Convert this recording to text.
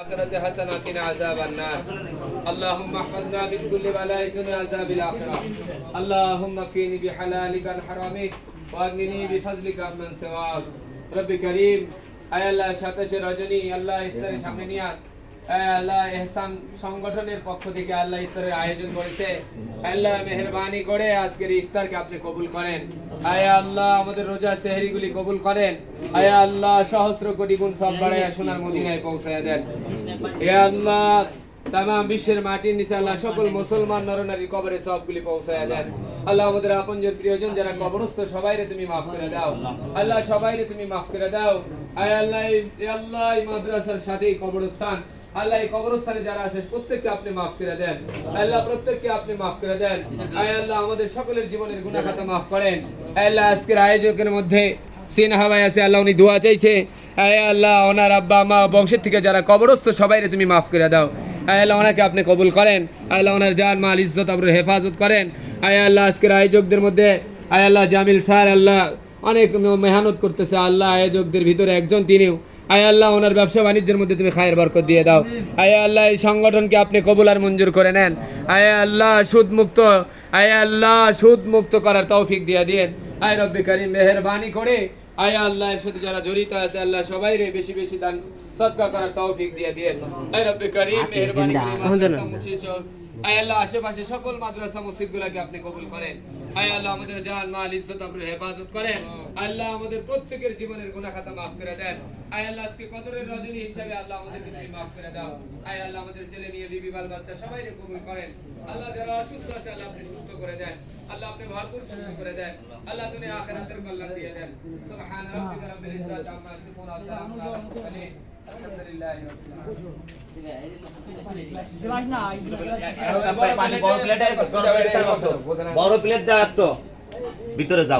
الآخرة حسنة قنا عذاب النار. اللهم احفظنا من كل بلاء الدنيا عذاب الآخرة. اللهم اكفني بحلالك عن حرامك وأغنني بفضلك عمن سواك. رب كريم أي الله شاتش رجني الله افتر شامنيات আল্লাহ এহসান সংগঠনের পক্ষ থেকে আল্লাহ ইফতারের আয়োজন করেছে। আল্লাহ মেহরবানি করে আজকের ইফতারকে আপনি কবুল করেন। আয়া আল্লাহ, আমাদের রোজা সেহরিগুলি কবুল করেন। আয়া আল্লাহ, সহস্র কোটি গুণ সব বাড়াইয়া সোনার মদিনায় পৌঁছায় দেন। হে আল্লাহ তাম বিশ্বের মাটির নিচে আল্লাহ সকল মুসলমান নরনারী কবরে সবগুলি পৌঁছায় দেন। আল্লাহ আমাদের আপনজন প্রিয়জন যারা কবরস্থ, সবাইরে তুমি মাফ করে দাও। আল্লাহ সবাইরে তুমি মাফ করে দাও। আয় আল্লাহ আল্লাহ মাদ্রাসার সাথেই কবরস্থান। আল্লাহ এই কবরস্থানে যারা আছে, প্রত্যেককে আপনি মাফ করে দেন। আল্লাহ, প্রত্যেককে আপনি মাফ করে দেন। আয় আল্লাহ, আমাদের সকলের জীবনের গুনাহ খাতা মাফ করেন। আল্লাহ, আজকের আয়োজকের মধ্যে সিন আছে, আল্লাহ উনি দোয়া চাইছে। আয় আল্লাহ, ওনার আব্বা, মা, বংশের থেকে যারা কবরস্থ, সবাইরে তুমি মাফ করে দাও। আল্লাহ ওনাকে আপনি কবুল করেন। আল্লাহ ওনার জান, মাল, ইজ্জত আপনার হেফাজত করেন। আয় আল্লাহ, আজকের আয়োজকদের মধ্যে, আয় আল্লাহ, জামিল স্যার, আল্লাহ, অনেক মেহনত করতেছে। আল্লাহ আয়োজকদের ভিতরে একজন তিনিও। আয় আল্লাহ, ওনার ব্যবসা বাণিজ্যের মধ্যে তুমি খায়ের বরকত দিয়ে দাও। আয় আল্লাহ, এই সংগঠনকে আপনি কবুল আর মঞ্জুর করে নেন। আয় আল্লাহ সুদ মুক্ত আয় আল্লাহ সুদ মুক্ত করার তৌফিক দিয়ে দিন আয় রব্বি করিম মেহরবানি করে। আয় আল্লাহ এর সাথে যারা জড়িত আছে আল্লাহ সবাই রে বেশি বেশি দান সদকা করার তৌফিক দিয়ে আয় রব্বি করিম মেহরবানি করে আয় আল্লাহ আশেপাশে সকল মাদ্রাসা মসজিদ গুলাকে আপনি কবুল করেন। আয় আল্লাহ আমাদের জান মাল ইজ্জত আপনি হেফাজত করেন। আল্লাহ আমাদের প্রত্যেকের জীবনের গুনাহ খাতা মাফ করে দেন। আয় আল্লাহ আজকে কদরের রজনী হিসাবে আল্লাহ আমাদেরকে তুমি মাফ করে দাও। আয় আল্লাহ আমাদের ছেলে মেয়ে বিবি বাল বাচ্চা সবাই কবুল করেন। আল্লাহ যারা অসুস্থ আছে আল্লাহ আপনি সুস্থ করে দেন। আল্লাহ আপনি ভরপুর সুস্থ করে দেন। আল্লাহ তুমি আখিরাতের কল্যাণ দিয়ে দেন। সুবহান রাব্বিকা রাব্বিল ইজ্জাতি আম্মা ইয়াসিফুন ওয়া সালামুন আলাল মুরসালিন। আলহামদুলিল্লাহি রাব্বিল আলামিন। পানি বড় প্লেটে বড় প্লেট চার বছর বড় প্লেট দেওয়ার তো। ভিতরে যাও।